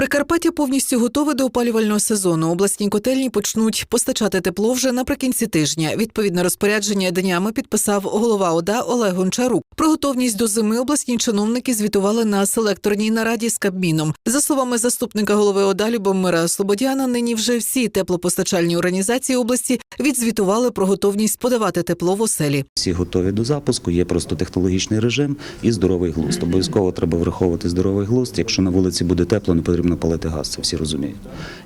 Прикарпаття повністю готове до опалювального сезону. Обласні котельні почнуть постачати тепло вже наприкінці тижня. Відповідне розпорядження днями підписав голова ОДА Олег Гончарук. Про готовність до зими обласні чиновники звітували на селекторній нараді з Кабміном. За словами заступника голови ОДА Любомира Слободяна, нині вже всі теплопостачальні організації області відзвітували про готовність подавати тепло в оселі. Всі готові до запуску, є просто технологічний режим і здоровий глузд. Обов'язково треба враховувати здоровий глузд. Якщо на вулиці буде тепло, не потрібно палити газ, це всі розуміють.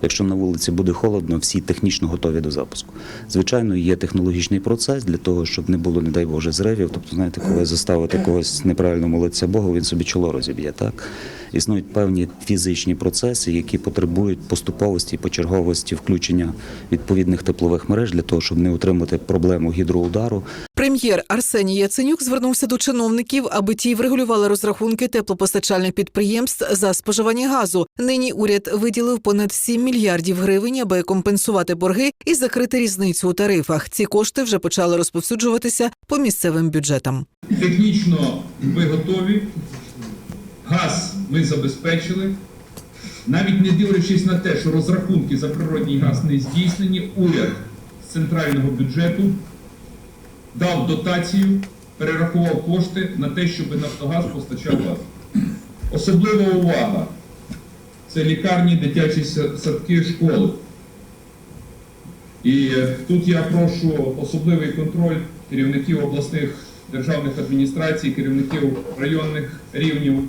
Якщо на вулиці буде холодно, всі технічно готові до запуску. Звичайно, є технологічний процес для того, щоб не було, не дай Боже, зривів. Тобто, знаєте, коли заставити когось неправильно молитися Богу, він собі чоло розіб'є. Так існують певні фізичні процеси, які потребують поступовості і почерговості включення відповідних теплових мереж для того, щоб не отримати проблему гідроудару. Прем'єр Арсеній Яценюк звернувся до чиновників, аби ті врегулювали розрахунки теплопостачальних підприємств за споживання газу. Нині уряд виділив понад 7 мільярдів гривень, аби компенсувати борги і закрити різницю у тарифах. Ці кошти вже почали розповсюджуватися по місцевим бюджетам. Технічно ми готові, газ ми забезпечили. Навіть не дивлячись на те, що розрахунки за природній газ не здійснені, уряд з центрального бюджету дав дотацію, перерахував кошти на те, щоб Нафтогаз постачав газ. Особлива увага це лікарні, дитячі садки, школи. І е, тут я прошу особливий контроль керівників обласних державних адміністрацій, керівників районних рівнів.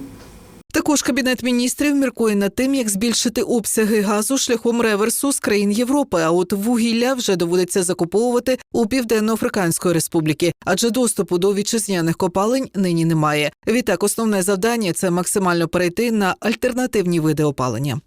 Також кабінет міністрів міркує над тим, як збільшити обсяги газу шляхом реверсу з країн Європи. А от вугілля вже доводиться закуповувати у Південно-Африканської республіки, адже доступу до вітчизняних копалень нині немає. Відтак, основне завдання це максимально перейти на альтернативні види опалення.